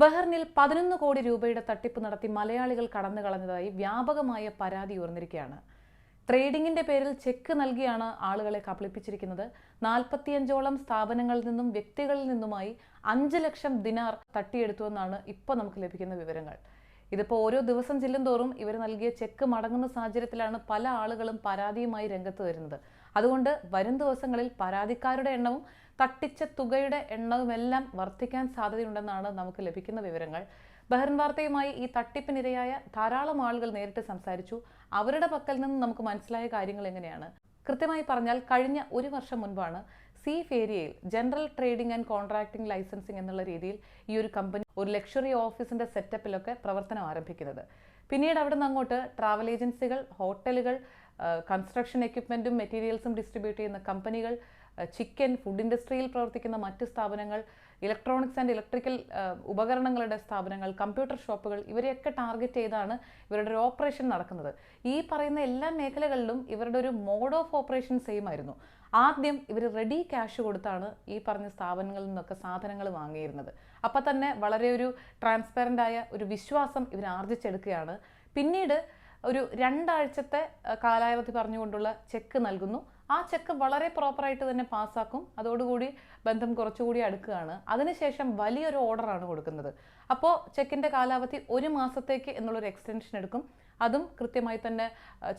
ബഹ്റിനിൽ പതിനൊന്ന് കോടി രൂപയുടെ തട്ടിപ്പ് നടത്തി മലയാളികൾ കടന്നു കളഞ്ഞതായി വ്യാപകമായ പരാതി ഉയർന്നിരിക്കുകയാണ്. ട്രേഡിംഗിന്റെ പേരിൽ ചെക്ക് നൽകിയാണ് ആളുകളെ കബളിപ്പിച്ചിരിക്കുന്നത്. നാൽപ്പത്തിയഞ്ചോളം സ്ഥാപനങ്ങളിൽ നിന്നും വ്യക്തികളിൽ നിന്നുമായി അഞ്ച് ലക്ഷം ദിനാർ തട്ടിയെടുത്തുവെന്നാണ് ഇപ്പോൾ നമുക്ക് ലഭിക്കുന്ന വിവരങ്ങൾ. ഇതിപ്പോൾ ഓരോ ദിവസം ചെല്ലുന്തോറും ഇവർ നൽകിയ ചെക്ക് മടങ്ങുന്ന സാഹചര്യത്തിലാണ് പല ആളുകളും പരാതിയുമായി രംഗത്ത് വരുന്നത്. അതുകൊണ്ട് വരും ദിവസങ്ങളിൽ പരാതിക്കാരുടെ എണ്ണവും തട്ടിച്ച തുകയുടെ എണ്ണവുമെല്ലാം വർദ്ധിക്കാൻ സാധ്യതയുണ്ടെന്നാണ് നമുക്ക് ലഭിക്കുന്ന വിവരങ്ങൾ. ബഹ്റിൻ വാർത്തയുമായി ഈ തട്ടിപ്പിനിരയായ ധാരാളം ആളുകൾ നേരിട്ട് സംസാരിച്ചു. അവരുടെ പക്കൽ നിന്ന് നമുക്ക് മനസ്സിലായ കാര്യങ്ങൾ എങ്ങനെയാണ്? കൃത്യമായി പറഞ്ഞാൽ കഴിഞ്ഞ ഒരു വർഷം മുൻപാണ് സീ ഫേരിയയിൽ general trading and contracting licensing എന്നുള്ള രീതിയിൽ ഈ ഒരു കമ്പനി ഒരു ലക്ഷറി ഓഫീസിന്റെ സെറ്റപ്പിലൊക്കെ പ്രവർത്തനം ആരംഭിക്കുന്നത്. പിന്നീട് അവിടെ നിന്ന് അങ്ങോട്ട് ട്രാവൽ ഏജൻസികൾ ഹോട്ടലുകൾ കൺസ്ട്രക്ഷൻ എക്യുപ്മെന്റും മെറ്റീരിയൽസും ഡിസ്ട്രിബ്യൂട്ട് ചെയ്യുന്ന കമ്പനികൾ ചിക്കൻ ഫുഡ് ഇൻഡസ്ട്രിയിൽ പ്രവർത്തിക്കുന്ന മറ്റ് സ്ഥാപനങ്ങൾ ഇലക്ട്രോണിക്സ് ആൻഡ് ഇലക്ട്രിക്കൽ ഉപകരണങ്ങളുടെ സ്ഥാപനങ്ങൾ കമ്പ്യൂട്ടർ ഷോപ്പുകൾ ഇവരെയൊക്കെ ടാർഗറ്റ് ചെയ്താണ് ഇവരുടെ ഒരു ഓപ്പറേഷൻ നടക്കുന്നത്. ഈ പറയുന്ന എല്ലാ മേഖലകളിലും ഇവരുടെ ഒരു മോഡ് ഓഫ് ഓപ്പറേഷൻ സെയിം ആയിരുന്നു. ആദ്യം ഇവർ റെഡി ക്യാഷ് കൊടുത്താണ് ഈ പറഞ്ഞ സ്ഥാപനങ്ങളിൽ നിന്നൊക്കെ സാധനങ്ങൾ വാങ്ങിയിരുന്നത്. അപ്പം തന്നെ വളരെ ഒരു ട്രാൻസ്പെറന്റ് ആയ ഒരു വിശ്വാസം ഇവർ ആർജിച്ചെടുക്കുകയാണ്. പിന്നീട് ഒരു രണ്ടാഴ്ചത്തെ കാലാവധി പറഞ്ഞുകൊണ്ടുള്ള ചെക്ക് നൽകുന്നു. ആ ചെക്ക് വളരെ പ്രോപ്പറായിട്ട് തന്നെ പാസ്സാക്കും. അതോടുകൂടി ബന്ധം കുറച്ചുകൂടി അടുക്കുകയാണ്. അതിനുശേഷം വലിയൊരു ഓർഡറാണ് കൊടുക്കുന്നത്. അപ്പോൾ ചെക്കിന്റെ കാലാവധി ഒരു മാസത്തേക്ക് എന്നുള്ളൊരു എക്സ്റ്റൻഷൻ എടുക്കും. അതും കൃത്യമായി തന്നെ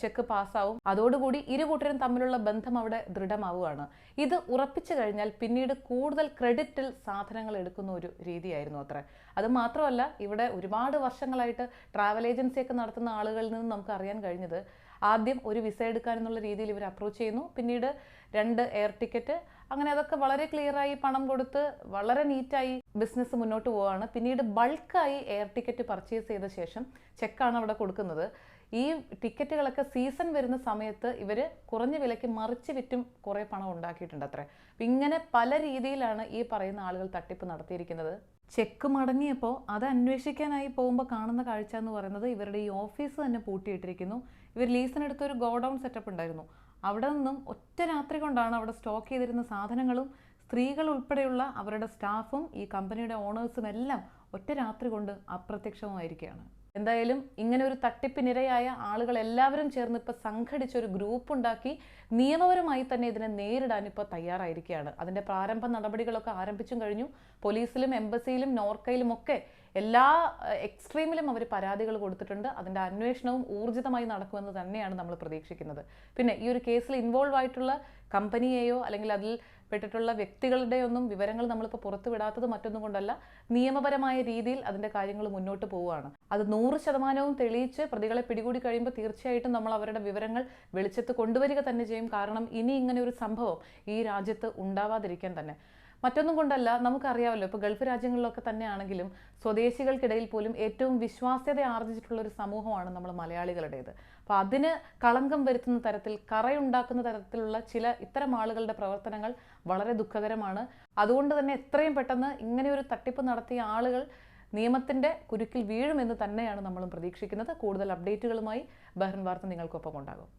ചെക്ക് പാസ്സാവും. അതോടുകൂടി ഇരു കൂട്ടരും തമ്മിലുള്ള ബന്ധം അവിടെ ദൃഢമാവുകയാണ്. ഇത് ഉറപ്പിച്ചു കഴിഞ്ഞാൽ പിന്നീട് കൂടുതൽ ക്രെഡിറ്റിൽ സാധനങ്ങൾ എടുക്കുന്ന ഒരു രീതിയായിരുന്നു അത്ര. അത് മാത്രമല്ല ഇവിടെ ഒരുപാട് വർഷങ്ങളായിട്ട് ട്രാവൽ ഏജൻസിയൊക്കെ നടത്തുന്ന ആളുകളിൽ നിന്ന് നമുക്ക് അറിയാൻ കഴിഞ്ഞത് ആദ്യം ഒരു വിസ എടുക്കാൻ എന്നുള്ള രീതിയിൽ ഇവർ അപ്രോച്ച് ചെയ്യുന്നു. പിന്നീട് രണ്ട് എയർ ടിക്കറ്റ് അങ്ങനെ അതൊക്കെ വളരെ ക്ലിയറായി പണം കൊടുത്ത് വളരെ നീറ്റായി ബിസിനസ് മുന്നോട്ട് പോവുകയാണ്. പിന്നീട് ബൾക്കായി എയർ ടിക്കറ്റ് പർച്ചേസ് ചെയ്ത ശേഷം ചെക്കാണ് അവിടെ കൊടുക്കുന്നത്. ഈ ടിക്കറ്റുകളൊക്കെ സീസൺ വരുന്ന സമയത്ത് ഇവർ കുറഞ്ഞ വിലയ്ക്ക് മറിച്ച് വിറ്റും കുറേ പണം ഉണ്ടാക്കിയിട്ടുണ്ട് അത്രേ. അപ്പം ഇങ്ങനെ പല രീതിയിലാണ് ഈ പറയുന്ന ആളുകൾ തട്ടിപ്പ് നടത്തിയിരിക്കുന്നത്. ചെക്ക് മടങ്ങിയപ്പോൾ അത് അന്വേഷിക്കാനായി പോകുമ്പോൾ കാണുന്ന കാഴ്ച എന്ന് പറയുന്നത് ഇവരുടെ ഈ ഓഫീസ് തന്നെ പൂട്ടിയിട്ടിരിക്കുന്നു. ഇവർ ലീസിനെടുത്ത ഒരു ഗോഡൗൺ സെറ്റപ്പ് ഉണ്ടായിരുന്നു. അവിടെ നിന്നും ഒറ്റ രാത്രി കൊണ്ടാണ് അവിടെ സ്റ്റോക്ക് ചെയ്തിരുന്ന സാധനങ്ങളും സ്ത്രീകൾ ഉൾപ്പെടെയുള്ള അവരുടെ സ്റ്റാഫും ഈ കമ്പനിയുടെ ഓണേഴ്സും എല്ലാം ഒറ്റ രാത്രി കൊണ്ട് അപ്രത്യക്ഷമായിരിക്കുകയാണ്. എന്തായാലും ഇങ്ങനെ ഒരു തട്ടിപ്പിനിരയായ ആളുകൾ എല്ലാവരും ചേർന്ന് ഇപ്പോൾ സംഘടിച്ച ഒരു ഗ്രൂപ്പ് ഉണ്ടാക്കി നിയമപരമായി തന്നെ ഇതിനെ നേരിടാൻ ഇപ്പോൾ തയ്യാറായിരിക്കുകയാണ്. അതിന്റെ പ്രാരംഭ നടപടികളൊക്കെ ആരംഭിച്ചും കഴിഞ്ഞു. പോലീസിലും എംബസിയിലും നോർക്കയിലും ഒക്കെ എല്ലാ എക്സ്ട്രീമിലും അവർ പരാതികൾ കൊടുത്തിട്ടുണ്ട്. അതിന്റെ അന്വേഷണവും ഊർജിതമായി നടക്കുമെന്ന് തന്നെയാണ് നമ്മൾ പ്രതീക്ഷിക്കുന്നത്. പിന്നെ ഈ ഒരു കേസിൽ ഇൻവോൾവ് ആയിട്ടുള്ള കമ്പനിയെയോ അല്ലെങ്കിൽ അതിൽ പെട്ടിട്ടുള്ള വ്യക്തികളുടെ ഒന്നും വിവരങ്ങൾ നമ്മളിപ്പോൾ പുറത്തു വിടാത്തത് മറ്റൊന്നും കൊണ്ടല്ല നിയമപരമായ രീതിയിൽ അതിന്റെ കാര്യങ്ങൾ മുന്നോട്ട് പോവുകയാണ്. അത് നൂറ് ശതമാനവും തെളിയിച്ച് പ്രതികളെ പിടികൂടി കഴിയുമ്പോൾ തീർച്ചയായിട്ടും നമ്മൾ അവരുടെ വിവരങ്ങൾ വെളിച്ചത്ത് കൊണ്ടുവരിക തന്നെ ചെയ്യും. കാരണം ഇനി ഇങ്ങനെ ഒരു സംഭവം ഈ രാജ്യത്ത് ഉണ്ടാവാതിരിക്കാൻ തന്നെ. മറ്റൊന്നും കൊണ്ടല്ല നമുക്കറിയാമല്ലോ ഇപ്പോൾ ഗൾഫ് രാജ്യങ്ങളിലൊക്കെ തന്നെയാണെങ്കിലും സ്വദേശികൾക്കിടയിൽ പോലും ഏറ്റവും വിശ്വാസ്യത ആർജിച്ചിട്ടുള്ള ഒരു സമൂഹമാണ് നമ്മൾ മലയാളികളുടേത്. അപ്പോൾ അതിന് കളങ്കം വരുത്തുന്ന തരത്തിൽ കറയുണ്ടാക്കുന്ന തരത്തിലുള്ള ചില ഇത്തരം ആളുകളുടെ പ്രവർത്തനങ്ങൾ വളരെ ദുഃഖകരമാണ്. അതുകൊണ്ട് തന്നെ എത്രയും പെട്ടെന്ന് ഇങ്ങനെ ഒരു തട്ടിപ്പ് നടത്തിയ ആളുകൾ നിയമത്തിന്റെ കുരുക്കിൽ വീഴുമെന്ന് തന്നെയാണ് നമ്മളും പ്രതീക്ഷിക്കുന്നത്. കൂടുതൽ അപ്ഡേറ്റുകളുമായി ബഹ്റിൻ വാർത്ത നിങ്ങൾക്കൊപ്പം ഉണ്ടാകും